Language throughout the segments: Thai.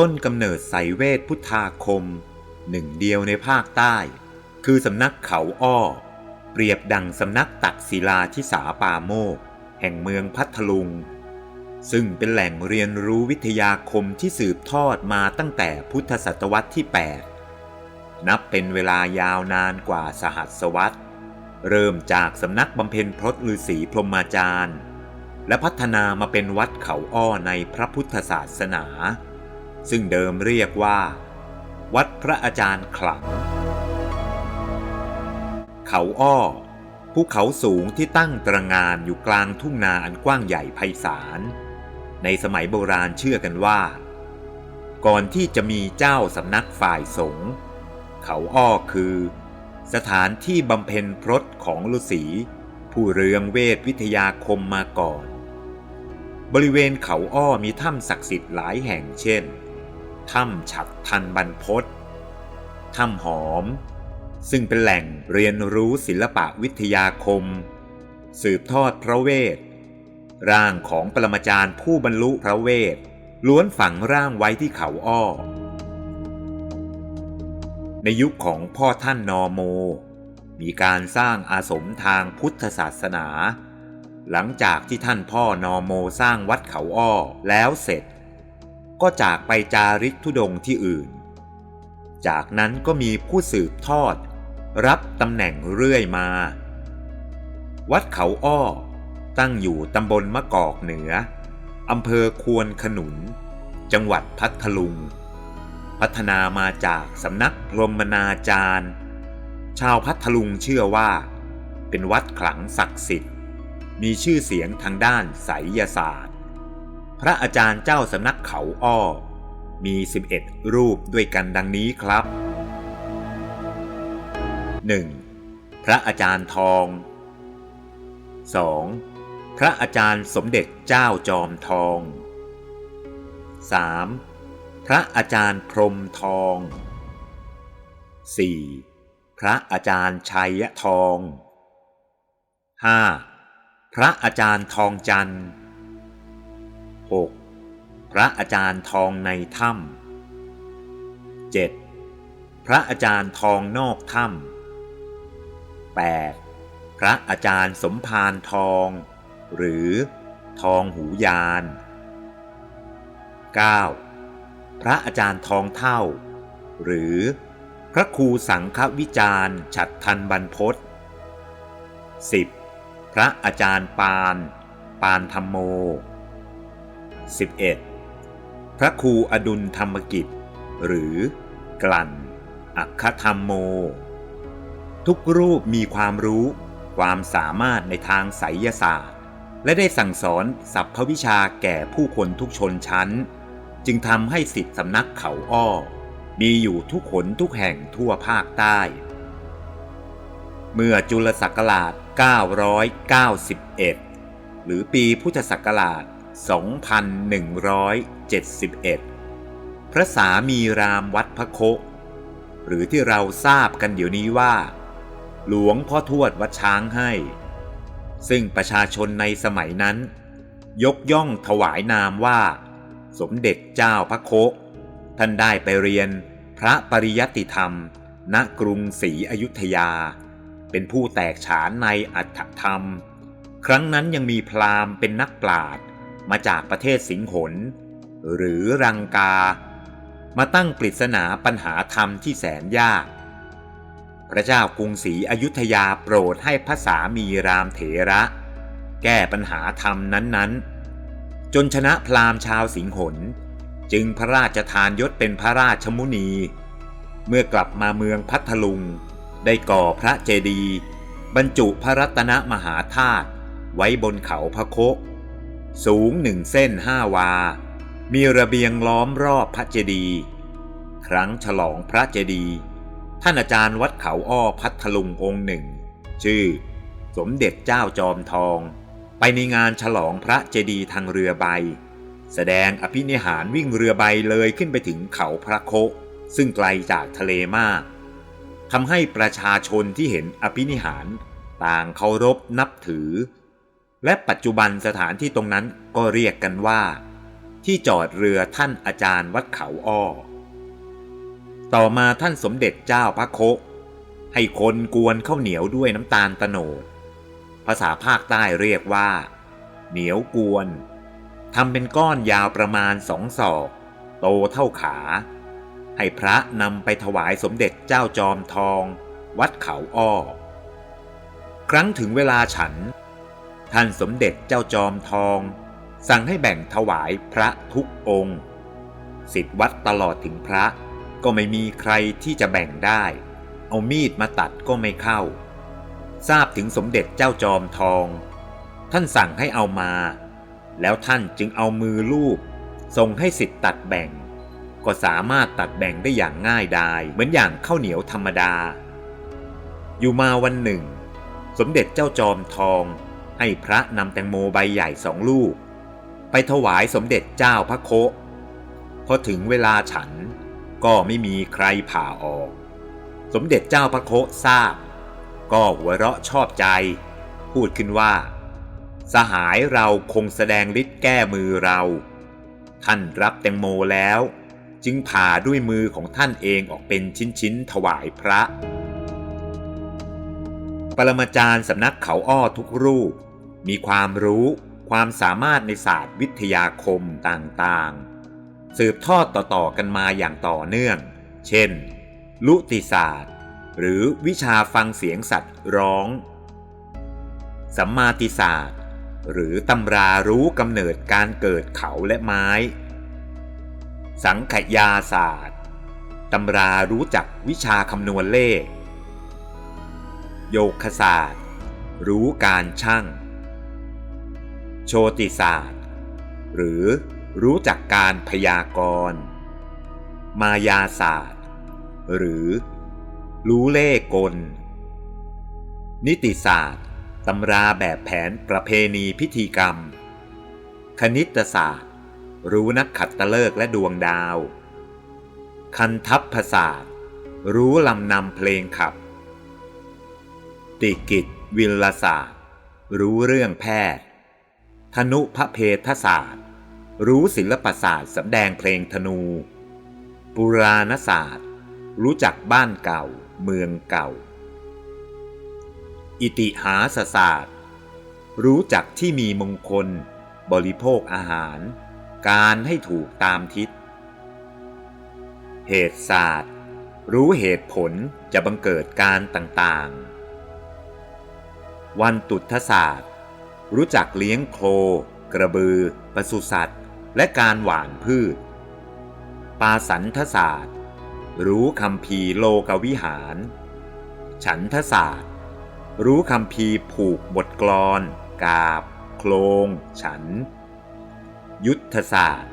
ต้นกำเนิดไสยเวทพุทธาคม หนึ่งเดียวในภาคใต้ คือสำนักเขาอ้อ เปรียบดังสำนักตักศิลาทิสาปาโมก แห่งเมืองพัทลุง ซึ่งเป็นแหล่งเรียนรู้วิทยาคมที่สืบทอดมาตั้งแต่พุทธศตวรรษที่ 8 นับเป็นเวลายาวนานกว่าสหัสวรรษ เริ่มจากสำนักบำเพ็ญพรตฤาษีพรหมาจารย์ และพัฒนามาเป็นวัดเขาอ้อในพระพุทธศาสนา ซึ่งเดิมเรียกว่า วัดพระอาจารย์ขลัง เขาอ้อภูเขาสูงที่ตั้งตระงานอยู่กลางทุ่งนาอันกว้างใหญ่ไพศาล ในสมัยโบราณเชื่อกันว่า ก่อนที่จะมีเจ้าสำนักฝ่ายสงฆ์เขาอ้อคือ สถานที่บำเพ็ญพรตของฤาษีผู้เรืองเวทวิทยาคมมาก่อน บริเวณเขาอ้อมีถ้ำศักดิ์สิทธิ์หลายแห่งเช่น ถ้ำฉัดทันบรรพศถ้ำหอม ซึ่งเป็นแหล่งเรียนรู้ศิลปะวิทยาคม สืบทอดพระเวท ร่างของปรมาจารย์ผู้บรรลุพระเวท ล้วนฝังร่างไว้ที่เขาอ้อ ในยุคของพ่อท่านนอโม มีการสร้างอาสมทางพุทธศาสนา หลังจากที่ท่านพ่อนอโมสร้างวัดเขาอ้อแล้วเสร็จ ก็จากไปจาริกทุดงที่อื่น จากนั้นก็มีผู้สืบทอด รับตำแหน่งเรื่อยมา วัดเขาอ้อ ตั้งอยู่ตำบลมะกอกเหนืออำเภอควนขนุน จังหวัดพัทลุง พัฒนามาจากสำนักพรมนาจารย์ ชาวพัทลุงเชื่อว่า เป็นวัดขลังศักดิ์สิทธิ์ มีชื่อเสียงทางด้านไสยศาสตร์ พระอาจารย์เจ้าสำนักเขาอ้อ มี 11 รูปด้วยกันดังนี้ครับ 1. พระอาจารย์ทอง 2. พระอาจารย์สมเด็จเจ้าจอมทอง 3. พระอาจารย์พรมทอง 4. พระอาจารย์ชัยทอง 5. พระอาจารย์ทองจันทร์ 6. พระอาจารย์ทองในถ้ำ 7. พระอาจารย์ทองนอกถ้ำ 8. พระอาจารย์สมภารทอง หรือทองหูยาน 9. พระอาจารย์ทองเท่า หรือพระครูสังฆวิจารณ์ฉัดทันบรรพศ 10. พระอาจารย์ปาน ปานธรรมโม 11. พระครูอดุลธรรมกิจ หรือกลั่น อัคคธรรมโม ทุกรูปมีความรู้ ความสามารถในทางไสยศาสตร์ และได้สั่งสอนสัพพวิชาแก่ผู้คนทุกชนชั้น จึงทำให้สิทธิสำนักเขาอ้อ มีอยู่ทุกขนทุกแห่งทั่วภาคใต้ เมื่อจุลศักราช 991 หรือปีพุทธศักราช 2171 พระสามีรามวัดพระโค หรือที่เราทราบกันเดี๋ยวนี้ว่า หลวงพ่อทวดวัดช้างให้ ซึ่งประชาชนในสมัยนั้น ยกย่องถวายนามว่า สมเด็จเจ้าพระโค ท่านได้ไปเรียนพระปริยติธรรม ณกรุงศรีอยุธยา เป็นผู้แตกฉานในอัตถธรรม ครั้งนั้นยังมีพราหมณ์เป็นนักปราชญ์ มาจากประเทศสิงหนหรือรังกา มาตั้งปริศนาปัญหาธรรมที่แสนยาก พระเจ้ากรุงศรีอยุธยาโปรดให้พระสามีรามเถระ แก้ปัญหาธรรมนั้นๆ จนชนะพราหมณ์ชาวสิงหนจึงพระราชทานยศเป็นพระราชมุนี เมื่อกลับมาเมืองพัทลุง ได้ก่อพระเจดีย์บรรจุพระรัตนมหาธาตุไว้บนเขาพระโค สูงหนึ่งเส้นห้าวา มีระเบียงล้อมรอบพระเจดีย์ครั้งฉลองพระเจดีย์ท่านอาจารย์วัดเขาอ้อพัทลุงองค์หนึ่ง ชื่อ สมเด็จเจ้าจอมทอง ไปในงานฉลองพระเจดีย์ทางเรือใบ แสดงอภินิหารวิ่งเรือใบเลยขึ้นไปถึงเขาพระโคซึ่งไกลจากทะเลมากทำให้ประชาชนที่เห็นอภินิหาร ต่างเคารพนับถือ และปัจจุบันสถานที่ตรงนั้นก็เรียกกันว่า ที่จอดเรือท่านอาจารย์วัดเขาอ้อ ต่อมาท่านสมเด็จเจ้าพระโคให้คนกวนข้าวเหนียวด้วยน้ำตาลตะโนด ภาษาภาคใต้เรียกว่า เหนียวกวนทำเป็นก้อนยาวประมาณสองศอก โตเท่าขา ให้พระนำไปถวายสมเด็จเจ้าจอมทอง วัดเขาอ้อ ครั้งถึงเวลาฉัน ท่านสมเด็จเจ้าจอมทอง สั่งให้แบ่งถวายพระทุกองค์สิทธิวัดตลอดถึงพระก็ไม่มีใครที่จะแบ่งได้ เอามีดมาตัดก็ไม่เข้า ทราบถึงสมเด็จเจ้าจอมทอง ท่านสั่งให้เอามา แล้วท่านจึงเอามือลูบส่งให้สิทธิ์ตัดแบ่ง ก็สามารถตัดแบ่งได้อย่างง่ายดายเหมือนอย่างข้าวเหนียวธรรมดา อยู่มาวันหนึ่ง สมเด็จเจ้าจอมทอง ให้พระนำแตงโมใบใหญ่สองลูก ไปถวายสมเด็จเจ้าพระโคพอถึงเวลาฉันก็ไม่มีใครผ่าออก สมเด็จเจ้าพระโคทราบ ก็หัวเราะชอบใจ พูดขึ้นว่า สหายเราคงแสดงฤทธิ์แก้มือเรา ท่านรับแตงโมแล้ว จึงผ่าด้วยมือของท่านเองออกเป็นชิ้นๆถวายพระปรมาจารย์สำนักเขาอ้อทุกรูป มีความรู้ ความสามารถในศาสตร์วิทยาคมต่างๆ สืบทอดต่อๆกันมาอย่างต่อเนื่อง เช่น ลุติศาสตร์ หรือวิชาฟังเสียงสัตว์ร้อง สัมมาติศาสตร์ หรือตำรารู้กำเนิดการเกิดเขาและไม้ สังขยาศาสตร์ตำรารู้จักวิชาคำนวณเลข โยคศาสตร์ รู้การช่าง โชติศาสตร์ หรือรู้จักการพยากรณ์ มายาศาสตร์ หรือรู้เลขกล นิติศาสตร์ตำราแบบแผนประเพณีพิธีกรรม คณิตศาสตร์ รู้นักขัดตะเลิกและดวงดาว คันทัพภาษาสตร์ รู้ลำนำเพลงขับ ติกิจวิลศาสตร์ รู้เรื่องแพทย์ ธนุพระเพทศาสตร์ รู้ศิลปศาสตร์สำแดงเพลงธนู ปุราณศาสตร์ รู้จักบ้านเก่า เมืองเก่า อิติหาสศาสตร์ รู้จักที่มีมงคล บริโภคอาหาร การให้ถูกตามทิศ เหตุศาสตร์ รู้เหตุผลจะบังเกิดการต่างๆ วันตุทศาสตร์ รู้จักเลี้ยงโค กระบือ ปศุสัตว์ และการหว่านพืช ปาสันทศาสตร์ รู้คำพีโลกวิหาร ฉันทศาสตร์ รู้คำพีผูกบทกลอน กาบ โคลง ฉัน ยุทธศาสตร์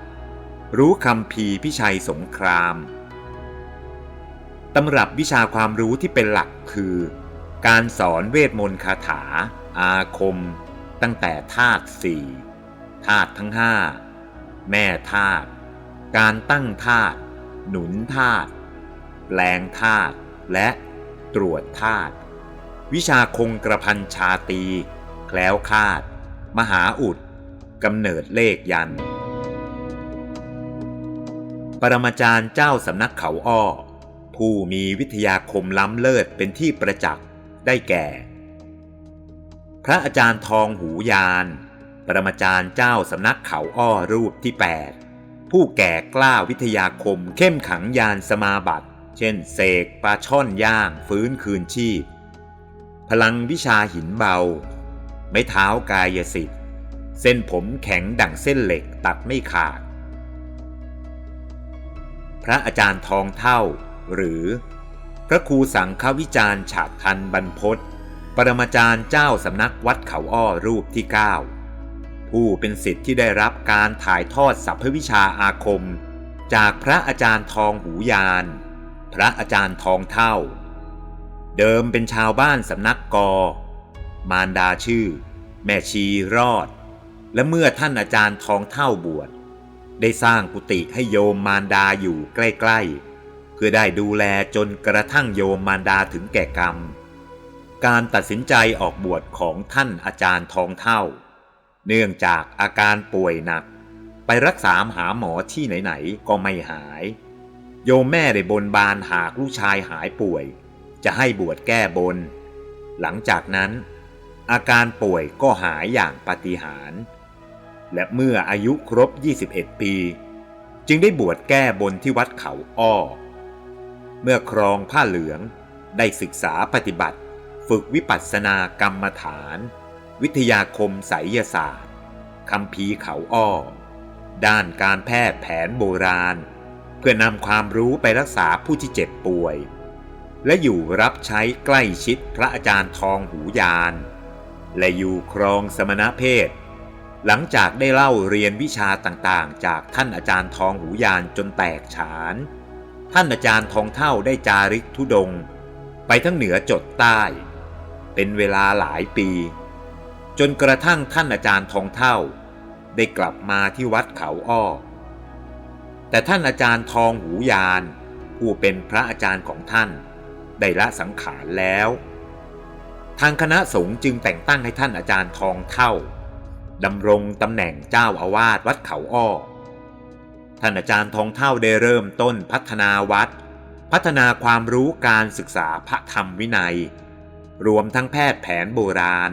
รู้คำพีพิชัยสงครามตำรับวิชาความรู้ที่เป็นหลักคือ การสอนเวทมนต์คาถา อาคม ตั้งแต่ธาตุสี่ธาตุทั้งห้าแม่ธาตุการตั้งธาตุหนุนธาตุแปลงธาตุและตรวจธาตุวิชาคงกระพันชาตีแคล้วคาด มหาอุดกำเนิดเลขยัน ปรมาจารย์เจ้าสำนักเขาอ้อ ผู้มีวิทยาคมล้ำเลิศเป็นที่ประจักษ์ได้แก่ พระอาจารย์ทองหูยาน ปรมาจารย์เจ้าสำนักเขาอ้อรูปที่ 8 ผู้แก่กล้าวิทยาคมเข้มขังยานสมาบัติ เช่นเสกปลาช่อนย่างฟื้นคืนชีพ พลังวิชาหินเบา ไม้เท้ากายสิทธิ์ เส้นผมแข็งดั่งเส้นเหล็กตัดไม่ขาด พระอาจารย์ทองเท่า หรือ พระครูสังฆวิจารณ์ฉาดทันบรรพศ ปรมาจารย์เจ้าสำนักวัดเขาอ้อรูปที่ 9 ผู้เป็นสิทธิ์ที่ได้รับการถ่ายทอดสัพพวิชาอาคม จากพระอาจารย์ทองหูยาน พระอาจารย์ทองเท่า เดิมเป็นชาวบ้านสำนักกอ มารดาชื่อ แม่ชีรอด และเมื่อท่านอาจารย์ทองเท่าบวช ได้สร้างกุฏิให้โยมมารดาอยู่ใกล้ๆ เพื่อได้ดูแลจนกระทั่งโยมมารดาถึงแก่กรรม การตัดสินใจออกบวชของท่านอาจารย์ทองเท่า เนื่องจากอาการป่วยหนัก ไปรักษาหาหมอที่ไหนๆก็ไม่หาย โยมแม่ได้บนบานหากลูกชายหายป่วย จะให้บวชแก้บน หลังจากนั้น อาการป่วยก็หายอย่างปาฏิหาริย์และเมื่ออายุครบ 21 ปี จึงได้บวชแก้บนที่วัดเขาอ้อ เมื่อครองผ้าเหลืองได้ศึกษาปฏิบัติ ฝึกวิปัสสนากรรมฐาน วิทยาคมไสยศาสตร์คำพีเขาอ้อ ด้านการแพทย์แผนโบราณ เพื่อนำความรู้ไปรักษาผู้ที่เจ็บป่วย และอยู่รับใช้ใกล้ชิดพระอาจารย์ทองหูยาน และอยู่ครองสมณเพศ หลังจากได้เล่าเรียนวิชาต่างๆ จากท่านอาจารย์ทองหูยานจนแตกฉาน ท่านอาจารย์ทองเท่าได้จาริกทุดง ไปทั้งเหนือจดใต้ เป็นเวลาหลายปี จนกระทั่งท่านอาจารย์ทองเท่า ได้กลับมาที่วัดเขาอ้อ แต่ท่านอาจารย์ทองหูยาน ผู้เป็นพระอาจารย์ของท่าน ได้ละสังขารแล้ว ทางคณะสงฆ์จึงแต่งตั้งให้ท่านอาจารย์ทองเท่าดำรงตำแหน่งเจ้าอาวาสวัดเขาอ้อ ท่านอาจารย์ทองเท่าได้เริ่มต้นพัฒนาวัด พัฒนาความรู้การศึกษาพระธรรมวินัย รวมทั้งแพทย์แผนโบราณ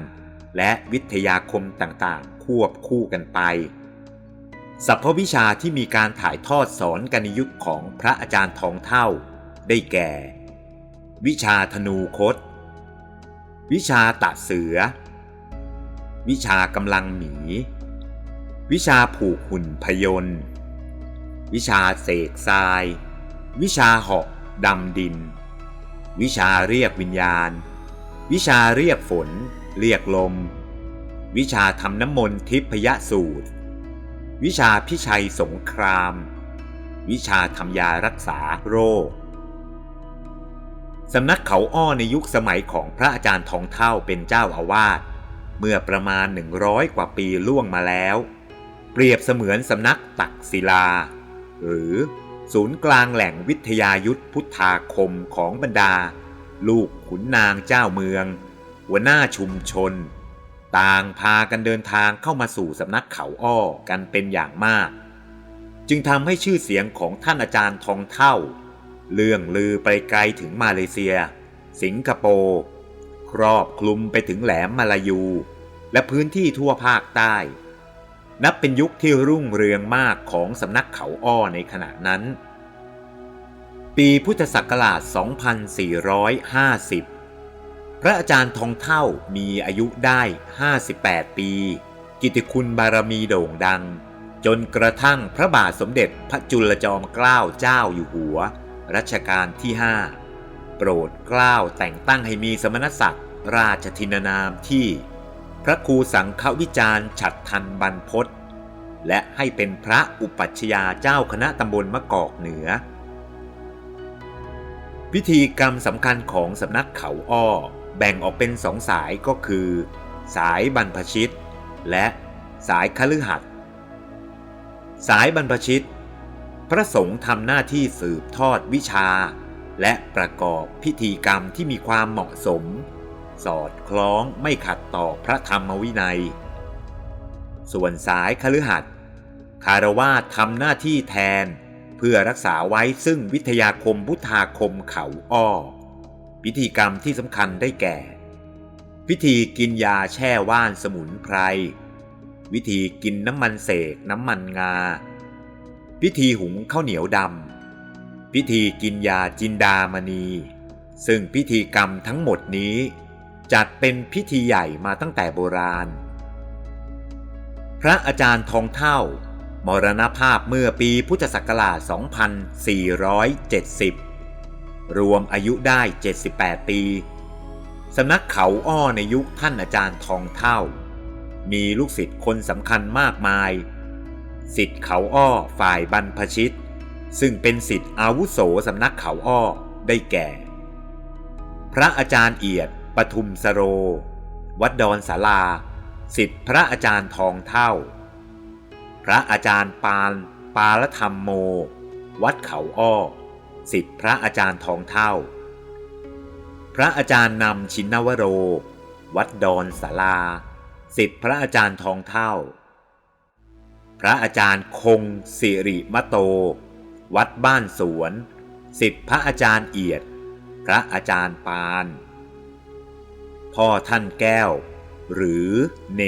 และวิทยาคมต่างๆ ควบคู่กันไปสัพพวิชาที่มีการถ่ายทอดสอนกันในยุคของพระอาจารย์ทองเท่า ได้แก่ วิชาธนูคต วิชาตัดเสือ วิชากำลังหมี วิชาผูกหุ่นพยนต์ วิชาเสกทราย วิชาเหาะดำดิน วิชาเรียกวิญญาณ วิชาเรียกฝน เรียกลม วิชาทำน้ำมนต์ทิพยสูตร วิชาพิชัยสงคราม วิชาทำยารักษาโรคสำนักเขาอ้อในยุคสมัยของพระอาจารย์ทองเท่าเป็นเจ้าอาวาสเมื่อประมาณ 100 กว่าปีล่วงมาแล้ว เปรียบเสมือนสำนักตักศิลา หรือศูนย์กลางแหล่งวิทยายุทธพุทธาคมของบรรดา ลูกขุนนางเจ้าเมือง หัวหน้าชุมชน ต่างพากันเดินทางเข้ามาสู่สำนักเขาอ้อกันเป็นอย่างมาก จึงทำให้ชื่อเสียงของท่านอาจารย์ทองเท่าเลื่องลือไปไกลถึงมาเลเซีย สิงคโปร์ ครอบคลุมไปถึงแหลมมาลายู และพื้นที่ทั่วภาคใต้ นับเป็นยุคที่รุ่งเรืองมากของสำนักเขาอ้อในขณะนั้น ปีพุทธศักราช 2450 พระอาจารย์ทองเท่ามีอายุได้ 58 ปี กิตติคุณบารมีโด่งดัง จนกระทั่งพระบาทสมเด็จพระจุลจอมเกล้าเจ้าอยู่หัว รัชกาลที่ 5 โปรดเกล้าแต่งตั้งให้มีสมณศักดิ์ราชทินานามที่ พระครูสังฆวิจารณ์ฉัดทันบรรพศและให้เป็นพระอุปัชฌาย์เจ้าคณะตำบลมะกอกเหนือ พิธีกรรมสำคัญของสำนักเขาอ้อ แบ่งออกเป็นสองสายก็คือ สายบรรพชิต และสายคฤหัสถ์สายบรรพชิต พระสงฆ์ทำหน้าที่สืบทอดวิชา และประกอบพิธีกรรมที่มีความเหมาะสม สอดคล้องไม่ขัดต่อพระธรรมวินัย ส่วนสายคฤหัสถ์คารวาทำหน้าที่แทน เพื่อรักษาไว้ซึ่งวิทยาคมพุทธาคมเขาอ้อ พิธีกรรมที่สำคัญได้แก่ พิธีกินยาแช่ว่านสมุนไพร วิธีกินน้ำมันเสกน้ำมันงา พิธีหุงข้าวเหนียวดำ พิธีกินยาจินดามณี ซึ่งพิธีกรรมทั้งหมดนี้ จัดเป็นพิธีใหญ่มาตั้งแต่โบราณ พระอาจารย์ทองเท่า มรณภาพเมื่อปีพุทธศักราช 2470 รวมอายุได้ 78 ปี สำนักเขาอ้อในยุคท่านอาจารย์ทองเท่า มีลูกศิษย์คนสำคัญมากมาย ศิษย์เขาอ้อฝ่ายบรรพชิต ซึ่งเป็นศิษย์อาวุโสสำนักเขาอ้อได้แก่ พระอาจารย์เอียดปทุมสโร วัดดอนสาราศิษย์พระอาจารย์ทองเท่า ระอาจารย์ปาน ปาลธรรมโม วัดเขาอ้อศิษย์พระอาจารย์ทองเท่า พระอาจารย์นำชินนวโร วัดดอนสาราศิษย์พระอาจารย์ทองเท่าพพระอาจารย์คงสิริมโต วัดบ้านสวน สิทธิพระอาจารย์เอียด พระอาจารย์ปาน พ่อท่านแก้ว หรือเน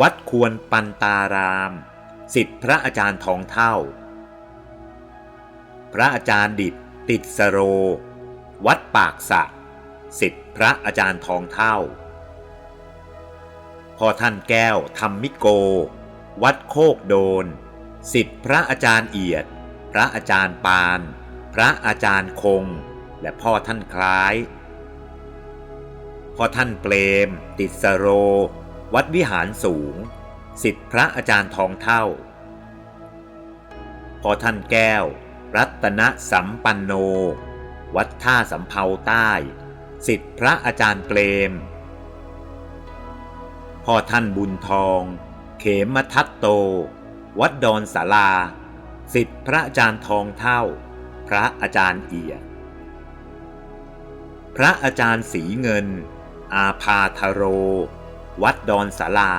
วัดควรปันตาราม สิทธิพระอาจารย์ทองเท่า พระอาจารย์ดิดติดสโร วัดปากสะสิทธิพระอาจารย์ทองเท่า พ่อท่านแก้วธรรมมิโก วัดโคกโดน สิทธิพระอาจารย์เอียด พระอาจารย์ปาน พระอาจารย์คง และพ่อท่านคล้าย พ่อท่านเปรม ติดสโร วัดวิหารสูง สิทธิพระอาจารย์ทองเท่า พอท่านแก้ว รัตนสัมปันโน วัดท่าสำเภาใต้ สิทธิพระอาจารย์เปรม พ่อท่านบุญทอง เขมทัตโต วัดดอนสาราสิทธิพระอาจารย์ทองเท่า พระอาจารย์เอียพระอาจารย์สีเงิน อาพาธโร วัดดอนสารา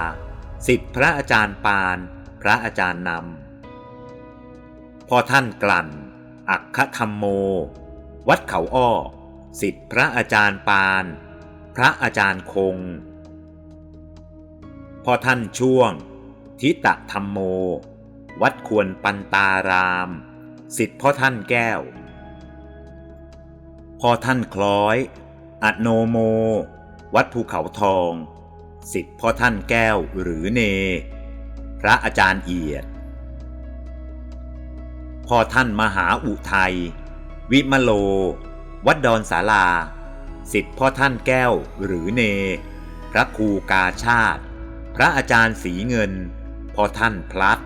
สิทธิพระอาจารย์ปาน พระอาจารย์นำ พ่อท่านกลั่น อักขธรรมโม วัดเขาอ้อสิทธิพระอาจารย์ปาน พระอาจารย์คง พ่อท่านช่วง ทิตะธรรมโม วัดควรปันตาราม สิทธิพ่อท่านแก้ว พ่อท่านคล้อยอโนโม วัดภูเขาทอง สิทธิพ่อท่านแก้วหรือเน พระอาจารย์เอียด พ่อท่านมหาอุทัย วิมโล วัดดอนสาลา สิทธิพ่อท่านแก้วหรือเน พระครูกาชาติ พระอาจารย์สีเงิน พ่อท่านพลัด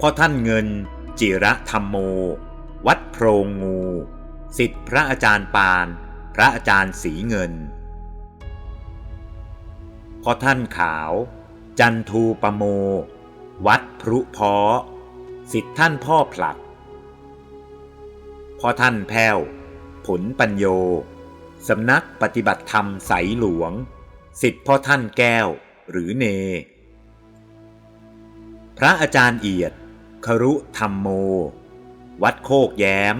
พ่อท่านเงิน จิระธรรมโม วัดโพรงงู สิทธิพระอาจารย์ปาน พระอาจารย์สีเงิน พ่อท่านขาว จันทูปโม วัดพรุพาะสิทธิท่านพ่อผลัดพ่อท่านแพ้ว ผลปัญโยสำนักปฏิบัติธรรมใสหลวง สิทธิพ่อท่านแก้วหรือเน พระอาจารย์เอียด ครุธรรมโม วัดโคกแย้ม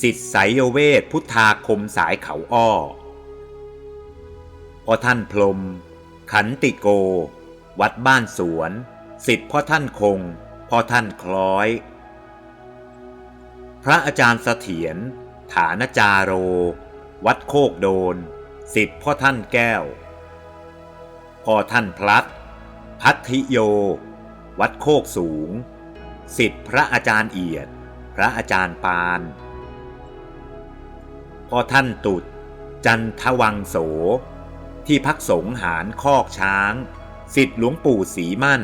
สิทธิไสยเวทพุทธาคมสายเขาอ้อพ่อท่านพรม ขันติโก วัดบ้านสวน สิทธิพ่อท่านคง พ่อท่านคล้อย พระอาจารย์เสถียรฐานจาโร วัดโคกโดน สิทธิพ่อท่านแก้ว พ่อท่านพลัด พัทธิโย วัดโคกสูง สิทธิพระอาจารย์เอียด พระอาจารย์ปาน พ่อท่านตุดจันทวังโส ที่พักสงหารคอกช้าง สิทธิหลวงปู่ศรีมั่น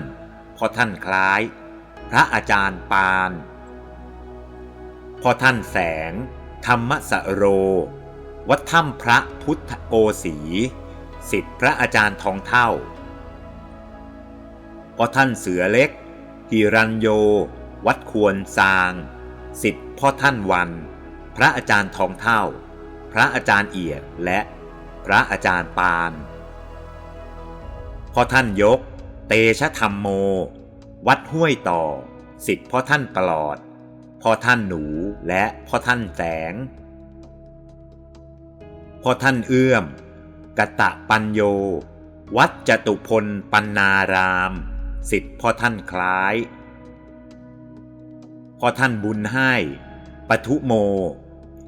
พ่อท่านคล้าย พระอาจารย์ปานพ่อท่านแสง ธรรมสโร วัดถ้ำพระพุทธโอสีสิทธิพระอาจารย์ทองเท่าพ่อท่านเสือเล็กฮิรัญโย วัดควรซาง สิทธิพ่อท่านวัน พระอาจารย์ทองเท่า พระอาจารย์เอียดและ พระอาจารย์ปานพ่อท่านยก เตชะธรรมโม วัดห้วยต่อ สิทธิพ่อท่านปลอด พ่อท่านหนูและพ่อท่านแสง พ่อท่านเอื้อมกตะปัญโย วัดจตุพลปันนาราม สิทธิพ่อท่านคล้าย พ่อท่านบุญให้ปทุโม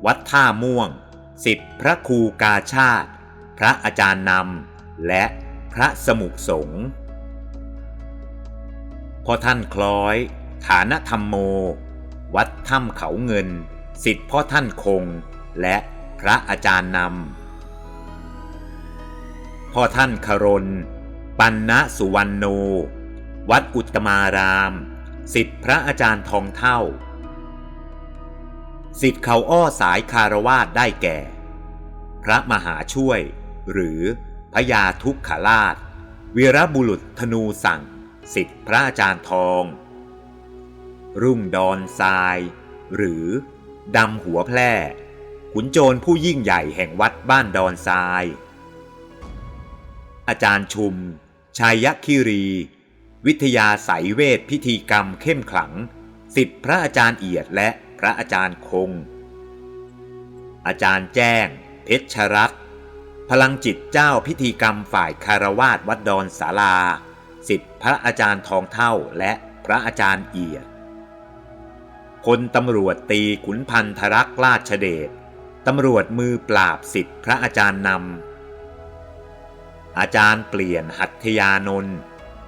วัดท่าม่วง สิทธิพระครูกาชาติ พระอาจารย์นำ และพระสมุขสงฆ์พ่อท่านคล้อย ฐานธรรมโม วัดถ้ำเขาเงิน สิทธิพ่อท่านคง และพระอาจารย์นำ พ่อท่านครนปันนะสุวรรณโน วัดอุตตมาราม สิทธิพระอาจารย์ทองเท่า สิทธิเขาอ้อสายคารวาสได้แก่ พระมหาช่วย หรือพญาทุกขราชวีรบุรุษธนูสั่ง สิทธิพระอาจารย์ทอง รุ่งดอนทราย หรือดำหัวแพร่ ขุนโจรผู้ยิ่งใหญ่แห่งวัดบ้านดอนทราย อาจารย์ชุม ชัยยคิรี วิทยาสายเวทพิธีกรรมเข้มขลัง สิทธิพระอาจารย์เอียดและพระอาจารย์คง อาจารย์แจ้ง เพชรรัตน์ พลังจิตเจ้าพิธีกรรมฝ่ายคารวาสวัดดอนศาลาสิทธิพระอาจารย์ทองเท่าและพระอาจารย์เอียดพลตำรวจตีขุนพันธรักษ์ราชเดชตำรวจมือปราบสิทธิพระอาจารย์นำอาจารย์เปลี่ยนหัตถยานนท์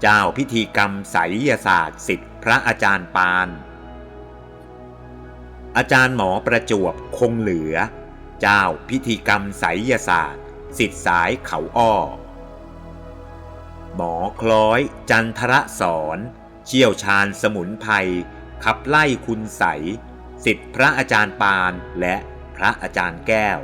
เจ้าพิธีกรรมไสยศาสตร์สิทธิพระอาจารย์ปาน อาจารย์หมอประจวบคงเหลือ เจ้าพิธีกรรมไสยศาสตร์ สิทธิสายเขาอ้อ หมอคล้อยจันทรสอน เชี่ยวชาญสมุนไพรขับไล่คุณใส สิทธิพระอาจารย์ปานและพระอาจารย์แก้ว